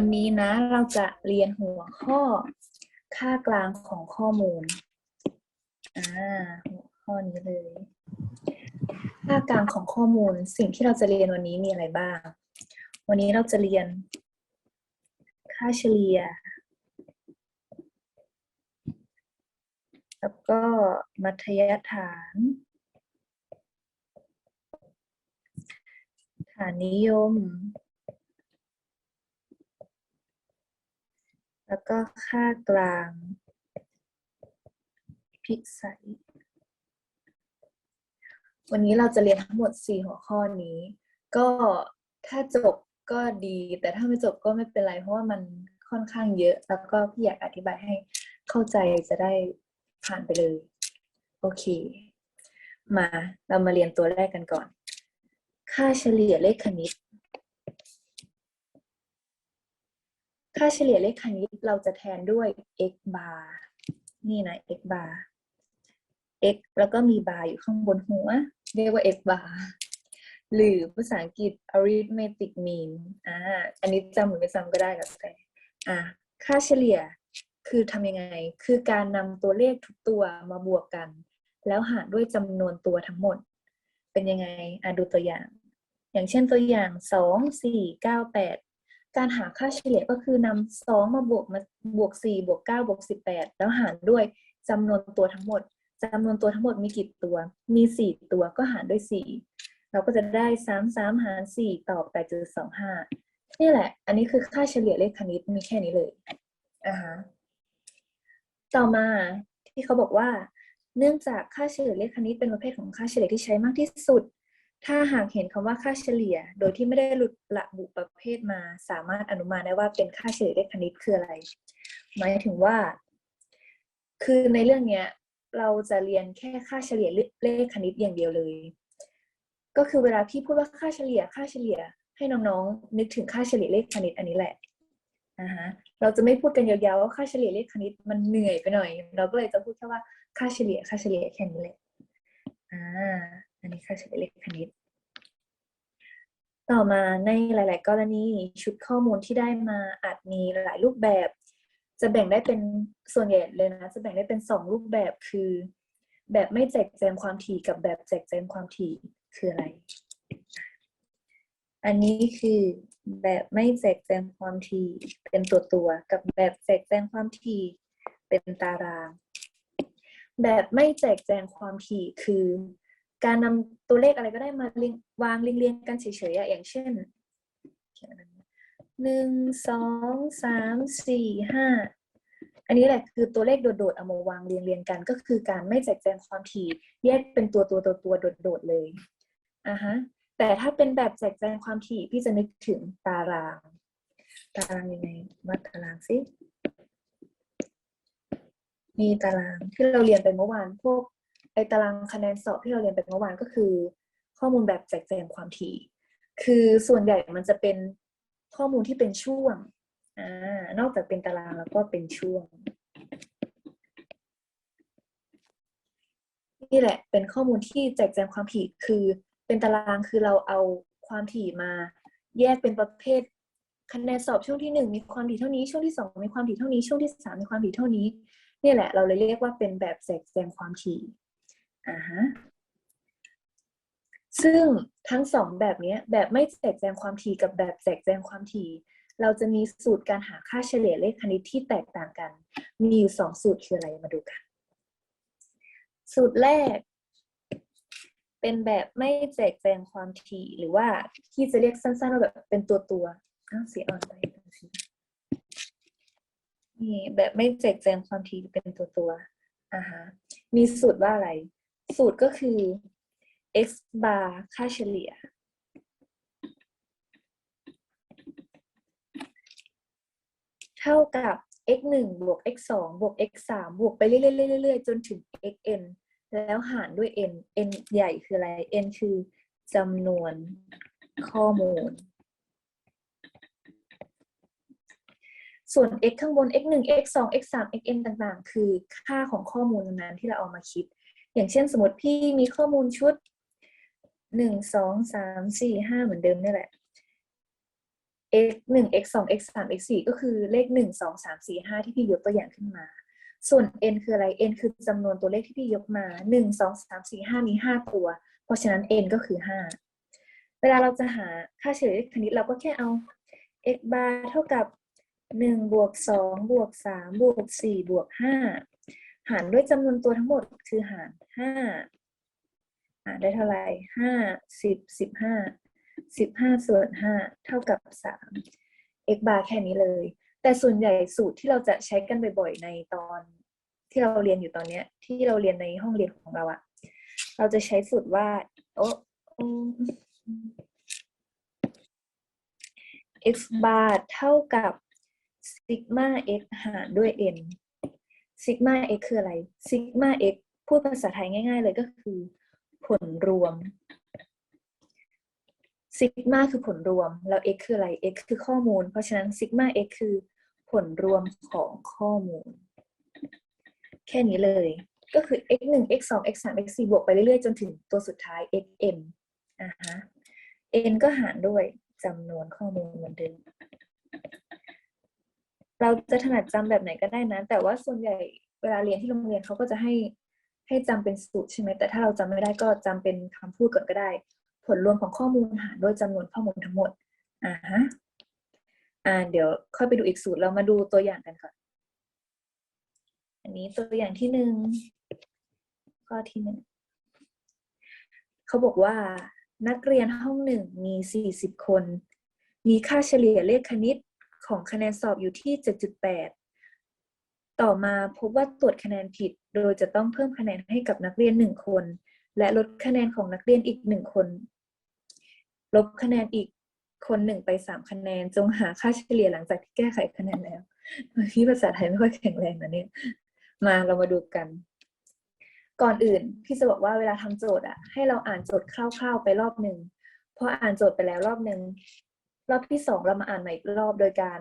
วันนี้นะเราจะเรียนหัวข้อค่ากลางของข้อมูล อ่าหัวข้อนี้เลย ค่ากลางของข้อมูลสิ่งที่เราจะเรียนวันนี้มีอะไรบ้าง วันนี้เราจะเรียน ค่าเฉลี่ย แล้วก็มัธยฐาน ฐานนิยม แล้วก็ค่ากลาง พิสัยวันนี้เราจะเรียนทั้งหมด 4 หัวข้อนี้ ก็ถ้าจบก็ดี แต่ถ้าไม่จบก็ไม่เป็นไร เพราะว่ามันค่อนข้างเยอะ แล้วก็พี่อยากอธิบายให้เข้าใจจะได้ผ่านไปเลย โอเค มาเรามาเรียนตัวแรกกันก่อน ค่าเฉลี่ยเลขคณิต ค่าเฉลี่ยเลขคณิตเราจะแทนด้วย x bar นี่นะ x bar x แล้วก็มี bar อยู่ข้างบนหัว เรียกว่า x bar หรือภาษาอังกฤษ arithmetic mean อ่า อันนี้จำหรือไม่จำก็ได้แล้วแต่อ่า ค่าเฉลี่ยคือทำยังไง คือการนำตัวเลขทุกตัวมาบวกกัน แล้วหารด้วยจำนวนตัวทั้งหมด เป็นยังไง อะดูตัวอย่าง อย่างเช่นตัวอย่างสองสี่เก้าแปด การหาค่าเฉลี่ยก็คือนำสองมาบวกมาบวกสี่บวกเก้าบวกสิบแปดแล้วหารด้วยจำนวนตัวทั้งหมดจำนวนตัวทั้งหมดมีกี่ตัว มีสี่ตัวก็หารด้วยสี่เราก็จะได้สามสามหารสี่ตอบแปดจุดสองห้านี่แหละ อันนี้คือค่าเฉลี่ยเลขคณิตมีแค่นี้เลยอ่าฮะต่อมาที่เขาบอกว่า เนื่องจากค่าเฉลี่ยเลขคณิตเป็นประเภทของค่าเฉลี่ยที่ใช้มากที่สุด ถ้าหากเห็นคำว่าค่าเฉลี่ย โดยที่ไม่ได้หลุดระบุประเภทมา สามารถอนุมานได้ว่าเป็นค่าเฉลี่ยเลขคณิตคืออะไร หมายถึงว่า คือในเรื่องเนี้ย เราจะเรียนแค่ค่าเฉลี่ยเลขคณิตอย่างเดียวเลย ก็คือเวลาพี่พูดว่าค่าเฉลี่ย ค่าเฉลี่ย ให้น้องๆ นึกถึงค่าเฉลี่ยเลขคณิตอันนี้แหละอ่าฮะเราจะไม่พูดกันยาวๆว่าค่าเฉลี่ยเลขคณิตมันเหนื่อยไปหน่อย เราก็เลยจะพูดแค่ว่าค่าเฉลี่ยค่าเฉลี่ยแค่นี้แหละอ่า อันนี้ค่าเฉลี่ยเลขคณิต ต่อมาในหลาย ๆ กรณีชุดข้อมูลที่ได้มาอาจมีหลายรูปแบบ จะแบ่งได้เป็นส่วนใหญ่เลยนะ จะแบ่งได้เป็นสองรูปแบบคือ แบบไม่แจกแจงความถี่กับแบบแจกแจงความถี่คืออะไร อันนี้คือแบบไม่แจกแจงความถี่เป็นตัวตัวกับแบบแจกแจงความถี่เป็นตาราง แบบไม่แจกแจงความถี่คือ การนำตัวเลขอะไรก็ได้มาเรียงวางเรียงๆกันเฉยๆอย่างเช่นหนึ่งสองสามสี่ห้าอันนี้แหละคือตัวเลขโดดๆเอามาวางเรียงๆกัน ก็คือการไม่แจกแจงความถี่แยกเป็นตัวตัวตัวตัวโดดๆเลยอะฮะแต่ถ้าเป็นแบบแจกแจงความถี่พี่จะนึกถึงตาราง ตารางยังไงวัดตารางสิมีตารางที่เราเรียนไปเมื่อวานพวก อตารางคะแนนสอบที่เราเรียนไปเมื่อวานก็คือ ข้อมูลแบบแจกแจงความถี่ คือส่วนใหญ่มันจะเป็นข้อมูลที่เป็นช่วงอ่านอกจากเป็นตารางแล้วก็เป็นช่วง นี่แหละเป็นข้อมูลที่แจกแจงความถี่คือเป็นตารางคือเราเอาความถี่มา แยกเป็นประเภทคะแนนสอบช่วงที่หนึ่งมีความถี่เท่านี้ช่วงที่สองมีความถี่เท่านี้ช่วงที่สามมีความถี่เท่านี้ นี่แหละเราเลยเรียกว่าเป็นแบบแจกแจงความถี่ อ่าฮะซึ่งทั้งสองแบบนี้แบบไม่แจกแจงความถี่กับแบบแจกแจงความถี่ เราจะมีสูตรการหาค่าเฉลี่ยเลขคณิตที่แตกต่างกัน มีอยู่สองสูตรคืออะไรมาดูกัน สูตรแรก เป็นแบบไม่แจกแจงความถี่หรือว่าที่จะเรียกสั้นๆว่าแบบเป็นตัวตัวอ้าวสีอ่อนไปนี่แบบไม่แจกแจงความถี่เป็นตัวตัวอ่าฮะมีสูตรว่าอะไร สูตรก็คือ x bar ค่าเฉลี่ย เท่ากับ x 1บวก x 2บวก x 3บวกไปเรื่อยๆจนถึง xn แล้วหารด้วย n n ใหญ่คืออะไร n คือจำนวนข้อมูล ส่วน x ข้างบน x 1 x 2 x 3 xn ต่างๆ คือค่าของข้อมูลนั้นที่เราเอามาคิด อย่างเช่นสมมติพี่มีข้อมูลชุดหนึ่งสองสามสี่ห้าเหมือนเดิมนี่แหละ x หนึ่ง x สอง x สาม x สี่ก็คือเลขหนึ่งสองสามสี่ห้าที่พี่ยกตัวอย่างขึ้นมา ส่วน n คืออะไร n คือจำนวนตัวเลขที่พี่ยกมาหนึ่งสองสามสี่ห้ามีห้าตัว เพราะฉะนั้น n ก็คือห้าเวลาเราจะหาค่าเฉลี่ยเลขคณิตเราก็แค่เอา x bar เท่ากับหนึ่งบวกสองบวกสามบวกสี่บวกห้า หารด้วยจำนวนตัวทั้งหมดคือหารห้าหารได้เท่าไหร่ห้าสิบสิบห้าสิบห้าส่วนห้าเท่ากับสาม x bar แค่นี้เลย แต่ส่วนใหญ่สูตรที่เราจะใช้กันบ่อยๆ ในตอนที่เราเรียนอยู่ตอนเนี้ย ที่เราเรียนในห้องเรียนของเราอะเราจะใช้สูตรว่าโอ้อืม x bar เท่ากับซิกมา x หารด้วย n ซิกมา x คืออะไรซิกมา x พูดภาษาไทยง่าย ๆ เลยก็คือ ผลรวมซิกมาคือผลรวม แล้ว x คืออะไร x คือข้อมูล เพราะฉะนั้นซิกมา x คือผลรวมของข้อมูล แค่นี้เลย ก็คือ x 1 x 2 x 3 x 4บวกไปเรื่อยๆ จนถึงตัวสุดท้าย xn อ่าฮะ n ก็หารด้วยจำนวนข้อมูลเหมือนเดิม เราจะถนัดจำแบบไหนก็ได้นะแต่ว่าส่วนใหญ่เวลาเรียนที่โรงเรียนเขาก็จะให้ให้จำเป็นสูตรใช่ไหมแต่ถ้าเราจำไม่ได้ก็จำเป็นคำพูดก่อนก็ได้ ผลรวมของข้อมูลหารด้วยจำนวนข้อมูลทั้งหมดอ่าฮะอ่าเดี๋ยวค่อยไปดูอีกสูตรเรามาดูตัวอย่างกันก่อนอันนี้ตัวอย่างที่หนึ่งข้อที่หนึ่งเขาบอกว่านักเรียนห้องหนึ่งมี 40 คน มีค่าเฉลี่ยเลขคณิต ของคะแนนสอบอยู่ที่ 7.8 ต่อมาพบว่าตรวจคะแนนผิด โดยจะต้องเพิ่มคะแนนให้กับนักเรียน 1 คน และลดคะแนนของนักเรียนอีก 1 คน ลบคะแนนอีกคนหนึ่งไป 3 คะแนน จงหาค่าเฉลี่ยหลังจากที่แก้ไขคะแนนแล้วพี่ภาษาไทยไม่ค่อยแข็งแรงนะเนี่ย มาเรามาดูกัน ก่อนอื่นพี่จะบอกว่าเวลาทำโจทย์อะให้เราอ่านโจทย์คร่าว ๆ ไปรอบหนึ่งพออ่านโจทย์ไปแล้วรอบหนึ่ง รอบที่สองเรามาอ่านใหม่อีกรอบโดยการ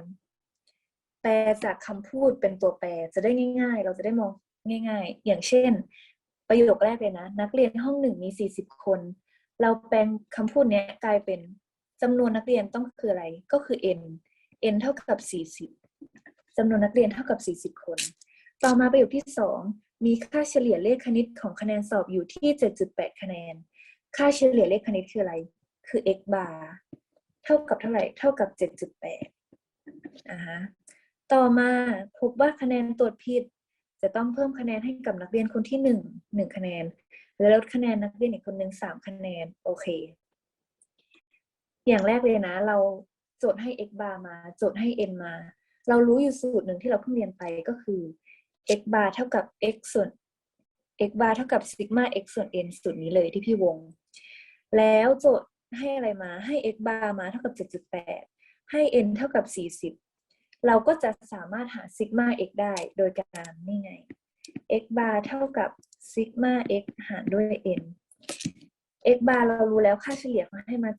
แปลจากคำพูดเป็นตัวแปรจะได้ง่าย ๆ เราจะได้มองง่าย ๆ อย่างเช่น ประโยคแรกเลยนะ นักเรียนห้องหนึ่งมีสี่สิบคน เราแปลงคำพูดเนี้ยกลายเป็นจำนวนนักเรียนต้องคืออะไรก็คือ n n เท่ากับสี่สิบจำนวนนักเรียนเท่ากับสี่สิบคน ต่อมาประโยคที่สองมีค่าเฉลี่ยเลขคณิตของคะแนนสอบอยู่ที่ 7.8 คะแนน ค่าเฉลี่ยเลขคณิตคืออะไร คือ x bar เท่ากับเท่าไหร่ เท่ากับ 7.8อ่าฮะต่อมาพบว่าคะแนนตรวจผิด จะต้องเพิ่มคะแนนให้กับนักเรียนคนที่หนึ่งหนึ่งคะแนน และลดคะแนนนักเรียนอีกคนหนึ่งสามคะแนน โอเค อย่างแรกเลยนะ เราโจทย์ให้ x bar มา โจทย์ให้ n มา เรารู้อยู่สูตรหนึ่งที่เราเพิ่งเรียนไปก็คือ x bar เท่ากับ x ส่วน x bar เท่ากับ sigma x ส่วน n สูตรนี้เลยที่พี่วง แล้วโจทย์ ให้อะไรมาให้ x bar มาเท่ากับ 7.8 ให้ n เท่ากับ 40 เราก็จะสามารถหา sigma x ได้โดยการนี่ไง x bar เท่ากับ sigma x หารด้วย n x bar เรารู้แล้วค่าเฉลี่ยเขาให้มา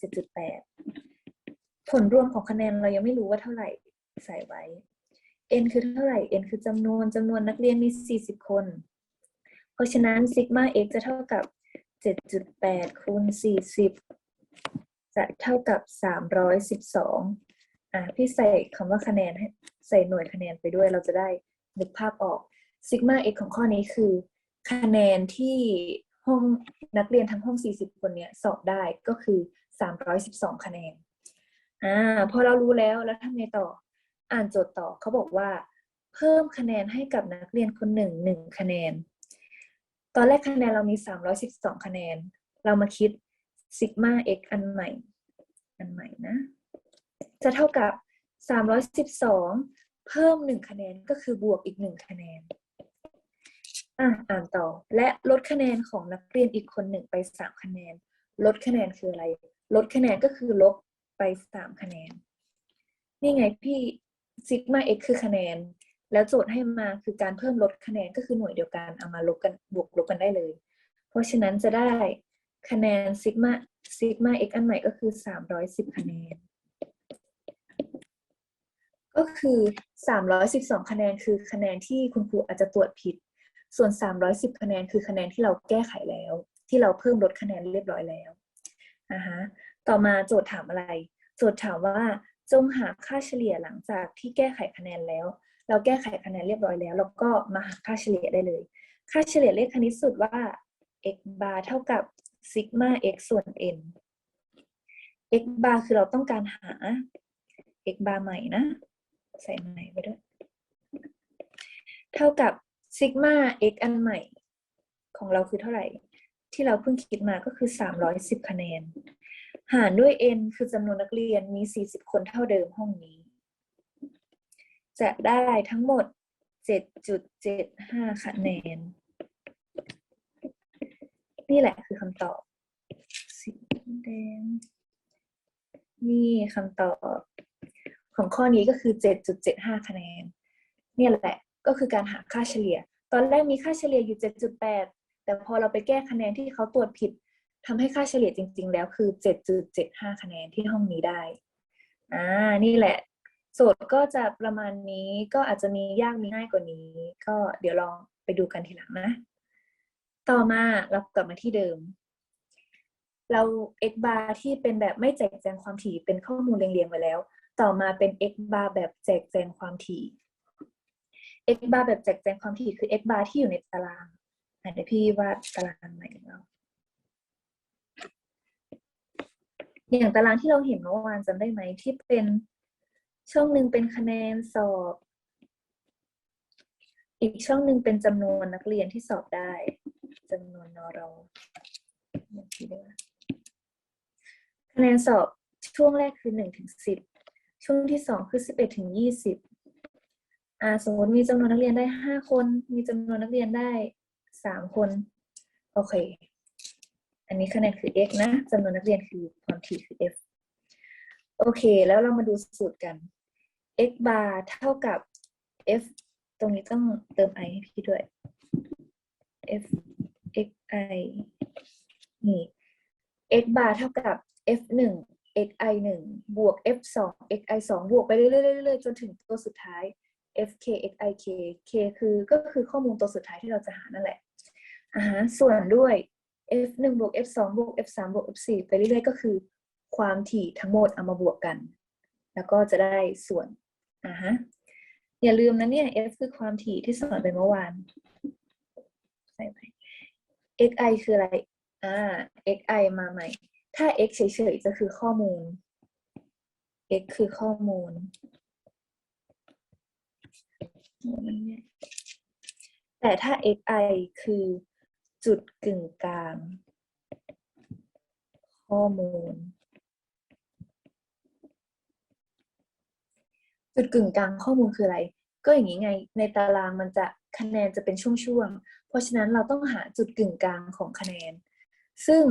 7.8 ผลรวมของคะแนนเรายังไม่รู้ว่าเท่าไหร่ใส่ไว้ n คือเท่าไหร่ n คือจำนวนจำนวนนักเรียนมี 40 คน เพราะฉะนั้น sigma x จะเท่ากับ 7.8คูณ40 จะเท่ากับ312อะพี่ใส่คำว่าคะแนนให้ใส่หน่วยคะแนนไปด้วยเราจะได้นึกภาพออก sigma x ของข้อนี้คือ คะแนนที่ห้องนักเรียนทั้งห้อง 40 คนเนี้ยสอบได้ก็คือ 312 คะแนนอ่าพอเรารู้แล้วแล้วทำไงต่ออ่านโจทย์ต่อเขาบอกว่า เพิ่มคะแนนให้กับนักเรียนคนหนึ่งหนึ่งคะแนน ตอนแรกคะแนนเรามี 312 คะแนน เรามาคิด ซิกมา x อันใหม่ อันใหม่นะ จะเท่ากับ 312 เพิ่ม 1 คะแนนก็คือบวกอีก 1 คะแนนอะอ่านต่อและลดคะแนนของนักเรียนอีกคนหนึ่งไป 3 คะแนน ลดคะแนนคืออะไร ลดคะแนนก็คือลบไป 3 คะแนน นี่ไงพี่ซิกมา x คือคะแนน แล้วโจทย์ให้มาคือการเพิ่มลดคะแนนก็คือหน่วยเดียวกันเอามาลบกันบวกลบกันได้เลย เพราะฉะนั้นจะได้ คะแนนซิกมาซิกมา x อันใหม่ก็คือ 310 คะแนน ก็คือ 312 คะแนนคือคะแนนที่คุณครูอาจจะตรวจผิด ส่วน 310 คะแนนคือคะแนนที่เราแก้ไขแล้ว ที่เราเพิ่มลดคะแนนเรียบร้อยแล้วอ่าฮะต่อมาโจทย์ถามอะไร โจทย์ถามว่าจงหาค่าเฉลี่ยหลังจากที่แก้ไขคะแนนแล้ว เราแก้ไขคะแนนเรียบร้อยแล้วแล้วก็มาหาค่าเฉลี่ยได้เลย ค่าเฉลี่ยเลขคณิตสูตรว่า x bar เท่ากับ ซิกมา x ส่วน n x bar คือเราต้องการหา x bar ใหม่นะ ใส่ใหม่ไปด้วย เท่ากับซิกมา x อันใหม่ ของเราคือเท่าไหร่ ที่เราเพิ่งคิดมาก็คือ 310 คะแนน หารด้วย n คือจำนวนนักเรียนมี 40 คนเท่าเดิมห้องนี้ จะได้ทั้งหมด 7.75 คะแนน นี่แหละคือคำตอบ สีแดง นี่คำตอบของข้อนี้ก็คือ 7.75 คะแนน เนี่ยแหละก็คือการหาค่าเฉลี่ย ตอนแรกมีค่าเฉลี่ยอยู่ 7.8 แต่พอเราไปแก้คะแนนที่เขาตรวจผิดทำให้ค่าเฉลี่ยจริง ๆ แล้วคือ 7.75 คะแนนที่ห้องนี้ได้ อ่า นี่แหละ โจทย์ก็จะประมาณนี้ก็อาจจะมียากมีง่ายกว่านี้ ก็เดี๋ยวลองไปดูกันทีหลังนะ ต่อมาเรากลับมาที่เดิม เรา x bar ที่เป็นแบบไม่แจกแจงความถี่เป็นข้อมูลเรียงๆไว้แล้ว ต่อมาเป็น x bar แบบแจกแจงความถี่ x bar แบบแจกแจงความถี่คือ x bar ที่อยู่ในตารางเดี๋ยวพี่วาดตารางใหม่แล้วอย่างตารางที่เราเห็นเมื่อวานจำได้ไหมที่เป็นช่องหนึ่งเป็นคะแนนสอบ อีกช่องหนึ่งเป็นจำนวนนักเรียนที่สอบได้ จำนวนนอรออย่างที่เรียกว่าคะแนนสอบช่วงแรกคือหนึ่งถึงสิบช่วงที่สองคือสิบเอ็ดถึงยี่สิบอ่าสมมติมีจำนวนนักเรียนได้ห้าคน มีจำนวนนักเรียนได้สามคน โอเค อันนี้คะแนนคือ x นะจำนวนนักเรียนคือความถี่คือ f โอเค แล้วเรามาดูสูตรกัน x bar เท่ากับ f ตรงนี้ต้องเติม i ให้พี่ด้วย f x i นี่ x bar เท่ากับ f 1 x i 1บวก f 2 x i 2บวกไปเรื่อยๆจนถึงตัวสุดท้าย f k x i k k คือก็คือข้อมูลตัวสุดท้ายที่เราจะหานั่นแหละอ่าฮะส่วนด้วย f 1บวก f 2บวก f 3บวก f 4ไปเรื่อยๆก็คือ ความถี่ทั้งหมดเอามาบวกกัน แล้วก็จะได้ส่วนอ่าฮะอย่าลืมนะเนี่ย f คือความถี่ที่สอนไปเมื่อวานใส่ไป xi คืออะไร อ่า xi มาใหม่ ถ้า x เฉยๆ จะคือข้อมูล x คือข้อมูล แต่ถ้า xi คือจุดกึ่งกลาง ข้อมูล จุดกึ่งกลางข้อมูลคืออะไร ก็อย่างนี้ไง ในตารางมันจะ คะแนนจะเป็นช่วงๆ เพราะฉะนั้นเราต้องหาจุดกึ่งกลางของคะแนน ซึ่ง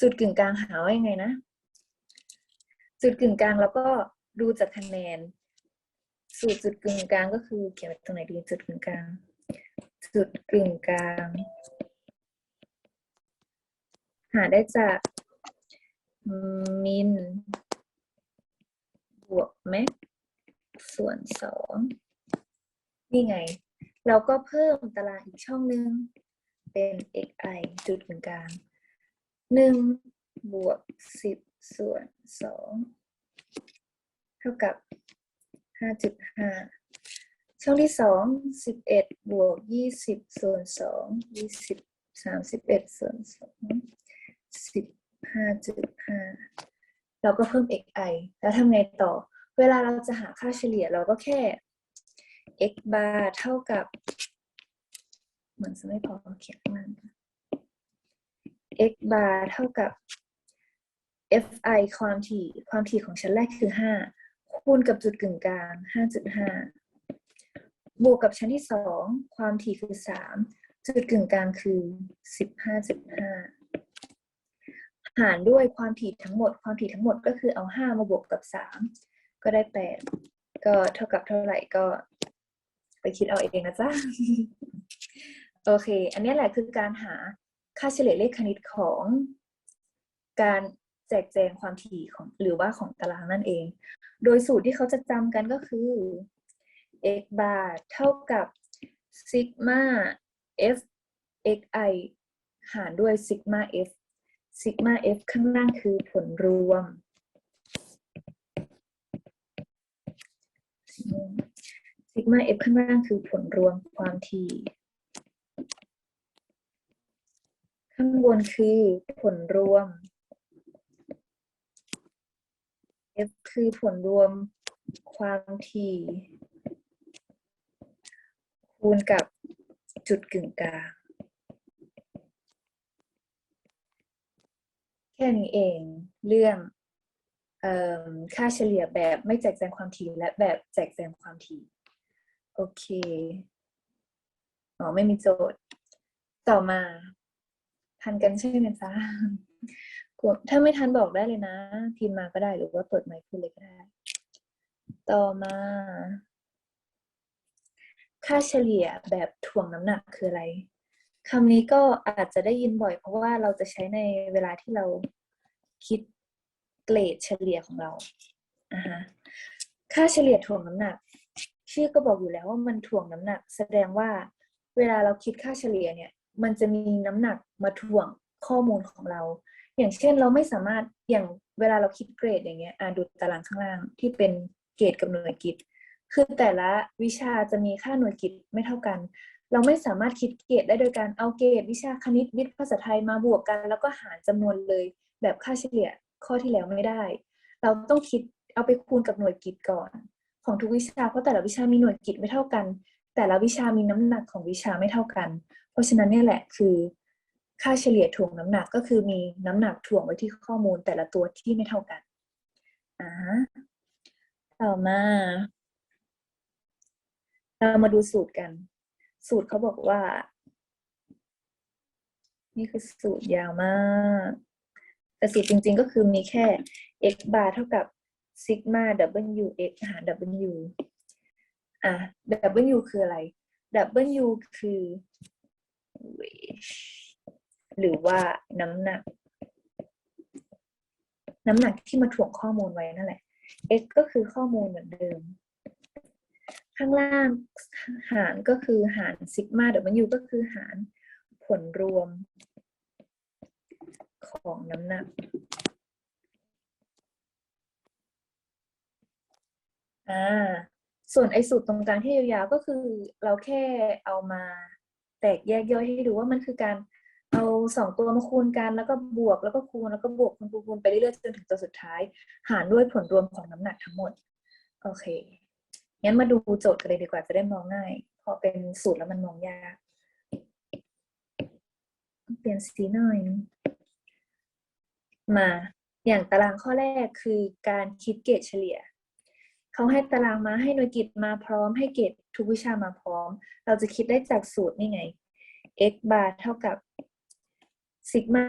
จุดกึ่งกลางหาว่ายังไงนะ จุดกึ่งกลางเราก็ดูจากคะแนน สูตรจุดกึ่งกลางก็คือเขียนไว้ตรงไหนดีจุดกึ่งกลาง จุดกึ่งกลาง หาได้จากมินบวกแม็กส่วนสองนี่ไง เราก็เพิ่มตารางอีกช่องหนึ่งเป็น xi จุดกึ่งกลางหนึ่งบวกสิบส่วนสองเท่ากับห้าจุดห้าช่องที่สองสิบเอ็ดบวกยี่สิบส่วนสองยี่สิบสามสิบเอ็ดส่วนสองสิบห้าจุดห้าเราก็เพิ่ม xi แล้วทำไงต่อ เวลาเราจะหาค่าเฉลี่ยเราก็แค่ x bar เท่ากับ เหมือนจะไม่พอเขียนมัน x bar เท่ากับ fi ความถี่ความถี่ของชั้นแรกคือ 5 คูณกับจุดกึ่งกลาง 5.5 บวกกับชั้นที่ 2 ความถี่คือ 3 จุดกึ่งกลางคือ 15.5 หารด้วยความถี่ทั้งหมด ความถี่ทั้งหมดก็คือเอา 5 มาบวกกับ 3 ก็ได้ 8 ก็เท่ากับเท่าไหร่ก็ คิดเอาเองนะจ๊ะ โอเค อันนี้แหละคือการหาค่าเฉลี่ยเลขคณิตของการแจกแจงความถี่ของหรือว่าของตารางนั่นเอง โดยสูตรที่เขาจะจำกันก็คือ x bar เท่ากับ sigma f xi หารด้วย sigma f sigma f ข้างล่างคือผลรวม ซิกมา f ข้างล่างคือผลรวมความถี่ข้างบนคือผลรวม f คือผลรวมความถี่ คูณกับจุดกึ่งกลางแค่นี้เองเรื่องเอค่าเฉลี่ยแบบไม่แจกแจงความถี่และแบบแจกแจงความถี่ โอเค อ๋อ ไม่มีโจทย์ ต่อมา ทันกันใช่ไหมจ๊ะถ้าไม่ทันบอกได้เลยนะพิมพ์มาก็ได้หรือว่าเปิดไมค์พูดเลยก็ได้ ต่อมา ค่าเฉลี่ยแบบถ่วงน้ำหนักคืออะไรคำนี้ก็อาจจะได้ยินบ่อย เพราะว่าเราจะใช้ในเวลาที่เราคิดเกรดเฉลี่ยของเราอ่าฮะค่าเฉลี่ยถ่วงน้ำหนัก ชื่อก็บอกอยู่แล้วว่ามันถ่วงน้ำหนัก แสดงว่าเวลาเราคิดค่าเฉลี่ยเนี่ย มันจะมีน้ำหนักมาถ่วงข้อมูลของเรา อย่างเช่นเราไม่สามารถอย่างเวลาเราคิดเกรดอย่างเงี้ยอ่านดูตารางข้างล่างที่เป็นเกรดกับหน่วยกิตคือแต่ละวิชาจะมีค่าหน่วยกิตไม่เท่ากัน เราไม่สามารถคิดเกรดได้โดยการเอาเกรดวิชาคณิตวิทย์ภาษาไทยมาบวกกัน แล้วก็หารจำนวนเลยแบบค่าเฉลี่ยข้อที่แล้วไม่ได้ เราต้องคิดเอาไปคูณกับหน่วยกิตก่อน ของทุกวิชาเพราะแต่ละวิชามีหน่วยกิตไม่เท่ากัน แต่ละวิชามีน้ำหนักของวิชาไม่เท่ากัน เพราะฉะนั้นเนี่ยแหละคือ ค่าเฉลี่ยถ่วงน้ำหนักก็คือมีน้ำหนักถ่วงไว้ที่ข้อมูลแต่ละตัวที่ไม่เท่ากันอ่าต่อมา เรามาดูสูตรกัน สูตรเขาบอกว่า นี่คือสูตรยาวมากแต่สูตรจริงๆก็คือมีแค่ x bar เท่ากับ sigma w x หาร w อะ w คืออะไร w คือ weight หรือว่าน้ำหนัก น้ำหนักที่มาถ่วงข้อมูลไว้นั่นแหละ x ก็คือข้อมูลเหมือนเดิม ข้างล่างหารก็คือหารซิกมา w ก็คือหารผลรวมของน้ำหนัก อ่าส่วนไอ้สูตรตรงกลางที่ยาวๆก็คือเราแค่เอามาแตกแยกย่อยให้ดูว่ามันคือการเอาสองตัวมาคูณกันแล้วก็บวกแล้วก็คูณแล้วก็บวกคูณคูณไปเรื่อยๆจนถึงตัวสุดท้าย หารด้วยผลรวมของน้ำหนักทั้งหมด โอเคงั้นมาดูโจทย์กันเลยดีกว่าจะได้มองง่าย พอเป็นสูตรแล้วมันมองยาก เปลี่ยนสีหน่อย มา อย่างตารางข้อแรกคือการคิดเกรดเฉลี่ย เขาให้ตารางมาให้หน่วยกิตมาพร้อมให้เกรดทุกวิชามาพร้อม เราจะคิดได้จากสูตรนี่ไง x bar เท่ากับ sigma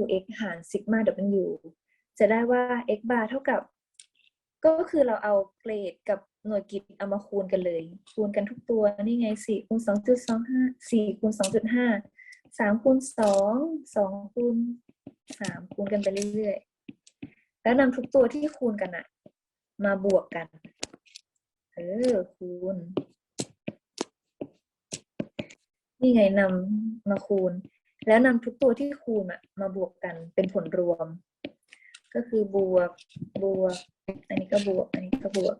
w x หาร sigma w จะได้ว่า x bar เท่ากับ ก็คือเราเอาเกรดกับหน่วยกิตเอามาคูณกันเลย คูณกันทุกตัวนี่ไงสี่คูณสองจุดสองห้าสี่คูณสองจุดห้าสามคูณสองสองคูณสามคูณกันไปเรื่อยๆ แล้วนำทุกตัวที่คูณกันอะมาบวกกัน เออคูณ นี่ไงนำมาคูณ แล้วนำทุกตัวที่คูณอะมาบวกกันเป็นผลรวม ก็คือบวกบวก อันนี้ก็บวก อันนี้ก็บวก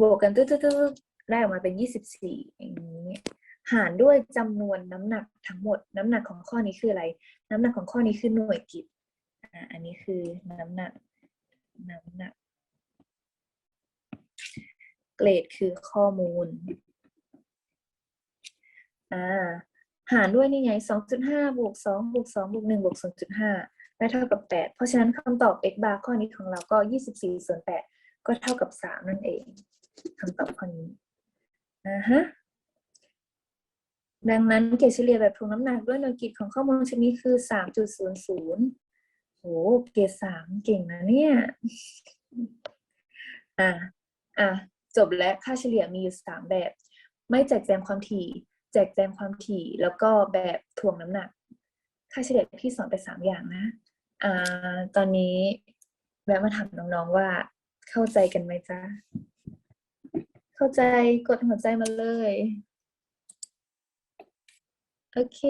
บวกกันตึ๊ดๆๆได้ออกมาเป็นยี่สิบสี่อย่างนี้หารด้วยจำนวนน้ำหนักทั้งหมด น้ำหนักของข้อนี้คืออะไร น้ำหนักของข้อนี้คือหน่วยกิตอ่าอันนี้คือน้ำหนัก น้ำหนัก เกรดคือข้อมูลอ่าหารด้วยนี่ไง 2.5 บวก 2 บวก 2 บวก 1 บวก 0.5 ได้เท่ากับ 8 เพราะฉะนั้นคำตอบ x bar ข้อนี้ของเราก็ 24 ส่วน 8 ก็เท่ากับ 3 นั่นเองคำตอบข้อนี้อ่าฮะ ดังนั้นเกรดเฉลี่ยแบบถ่วงน้ำหนักด้วยหน่วยกิตของข้อมูลชนิดคือ 3.00โห เกรด3 เก่งนะเนี่ย อะ อะ จบแล้วค่าเฉลี่ยมีอยู่ 3 แบบ ไม่แจกแจงความถี่ แจกแจงความถี่ แล้วก็แบบถ่วงน้ำหนัก ค่าเฉลี่ยพี่สอนไป 3 อย่างนะอ่าตอนนี้แวะมาถามน้องๆว่าเข้าใจกันไหมจ๊ะ เข้าใจกดหัวใจมาเลย โอเค